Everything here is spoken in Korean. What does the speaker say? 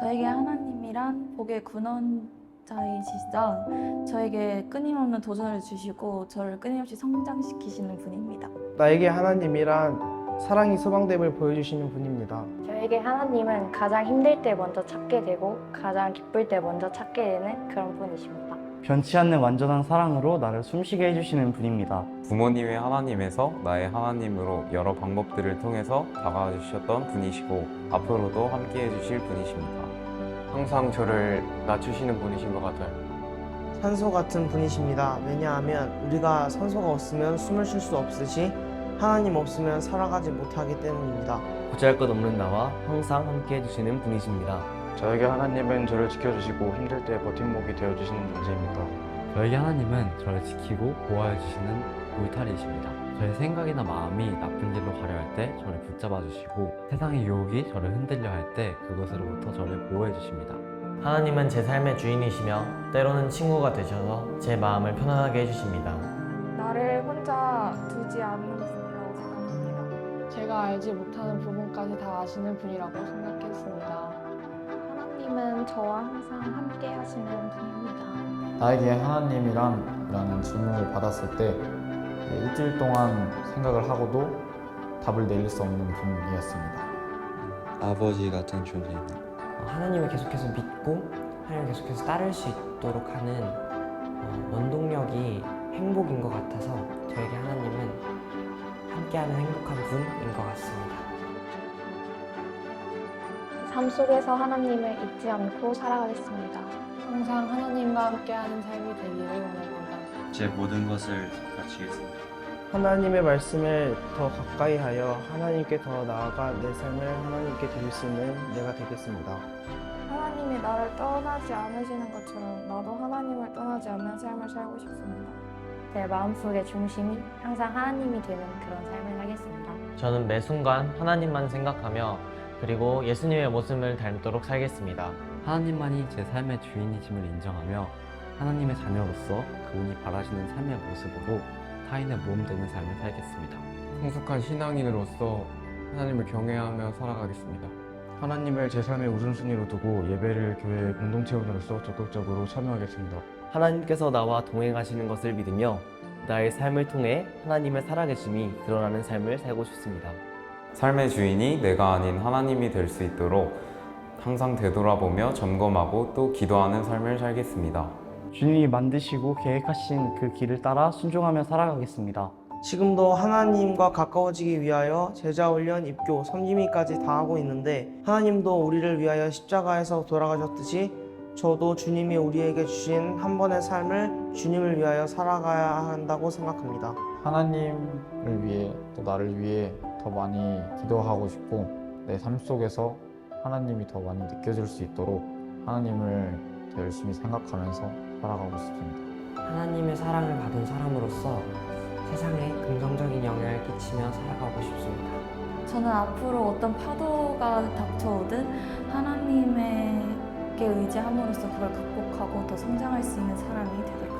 저에게 하나님이란 복의 근원자이시자 저에게 끊임없는 도전을 주시고 저를 끊임없이 성장시키시는 분입니다. 나에게 하나님이란 사랑이 소방됨을 보여주시는 분입니다. 저에게 하나님은 가장 힘들 때 먼저 찾게 되고 가장 기쁠 때 먼저 찾게 되는 그런 분이십니다. 변치 않는 완전한 사랑으로 나를 숨쉬게 해주시는 분입니다. 부모님의 하나님에서 나의 하나님으로 여러 방법들을 통해서 다가와 주셨던 분이시고 앞으로도 함께 해 주실 분이십니다. 항상 저를 낮추시는 분이신 것 같아요. 산소 같은 분이십니다. 왜냐하면 우리가 산소가 없으면 숨을 쉴 수 없으시 하나님 없으면 살아가지 못하기 때문입니다. 보잘것없는 나와 항상 함께 해 주시는 분이십니다. 저에게 하나님은 저를 지켜주시고 힘들 때 버팀목이 되어주시는 존재입니다. 저에게 하나님은 저를 지키고 보호해 주시는 울타리이십니다. 저의 생각이나 마음이 나쁜 길로 가려 할 때 저를 붙잡아 주시고 세상의 유혹이 저를 흔들려 할 때 그것으로부터 저를 보호해 주십니다. 하나님은 제 삶의 주인이시며 때로는 친구가 되셔서 제 마음을 편안하게 해주십니다. 나를 혼자 두지 않는 분이라고 생각합니다. 제가 알지 못하는 부분까지 다 아시는 분이라고 생각했습니다. 하나님은 저와 항상 함께 하시는 분입니다. 나에게 하나님이란 라는 질문을 받았을 때 일주일 동안 생각을 하고도 답을 내릴 수 없는 분이었습니다. 아버지 같은 존재입니다. 하나님을 계속해서 믿고 하나님을 계속해서 따를 수 있도록 하는 어, 원동력이 행복인 것 같아서 저에게 하나님은 함께하는 행복한 분인 것 같습니다. 삶 속에서 하나님을 잊지 않고 살아가겠습니다. 항상 하나님과 함께하는 삶이 되기를 원합니다. 제 모든 것을 바치겠습니다. 하나님의 말씀을 더 가까이 하여 하나님께 더 나아가 내 삶을 하나님께 드릴 수 있는 내가 되겠습니다. 하나님이 나를 떠나지 않으시는 것처럼 나도 하나님을 떠나지 않는 삶을 살고 싶습니다. 제 마음속의 중심이 항상 하나님이 되는 그런 삶을 살겠습니다. 저는 매 순간 하나님만 생각하며 그리고 예수님의 모습을 닮도록 살겠습니다. 하나님만이 제 삶의 주인이심을 인정하며 하나님의 자녀로서 그분이 바라시는 삶의 모습으로 타인의 모험 되는 삶을 살겠습니다. 성숙한 신앙인으로서 하나님을 경외하며 살아가겠습니다. 하나님을 제 삶의 우선순위로 두고 예배를 교회 공동체원으로서 적극적으로 참여하겠습니다. 하나님께서 나와 동행하시는 것을 믿으며 나의 삶을 통해 하나님의 살아계심이 드러나는 삶을 살고 싶습니다. 삶의 주인이 내가 아닌 하나님이 될 수 있도록 항상 되돌아보며 점검하고 또 기도하는 삶을 살겠습니다. 주님이 만드시고 계획하신 그 길을 따라 순종하며 살아가겠습니다. 지금도 하나님과 가까워지기 위하여 제자 훈련, 입교, 섬김이까지 다 하고 있는데 하나님도 우리를 위하여 십자가에서 돌아가셨듯이 저도 주님이 우리에게 주신 한 번의 삶을 주님을 위하여 살아가야 한다고 생각합니다. 하나님을 위해 또 나를 위해 더 많이 기도하고 싶고 내 삶 속에서 하나님이 더 많이 느껴질 수 있도록 하나님을 더 열심히 생각하면서 살아가고 싶습니다. 하나님의 사랑을 받은 사람으로서 세상에 긍정적인 영향을 끼치며 살아가고 싶습니다. 저는 앞으로 어떤 파도가 닥쳐오든 하나님에게 의지함으로써 그걸 극복하고 더 성장할 수 있는 사람이 되도록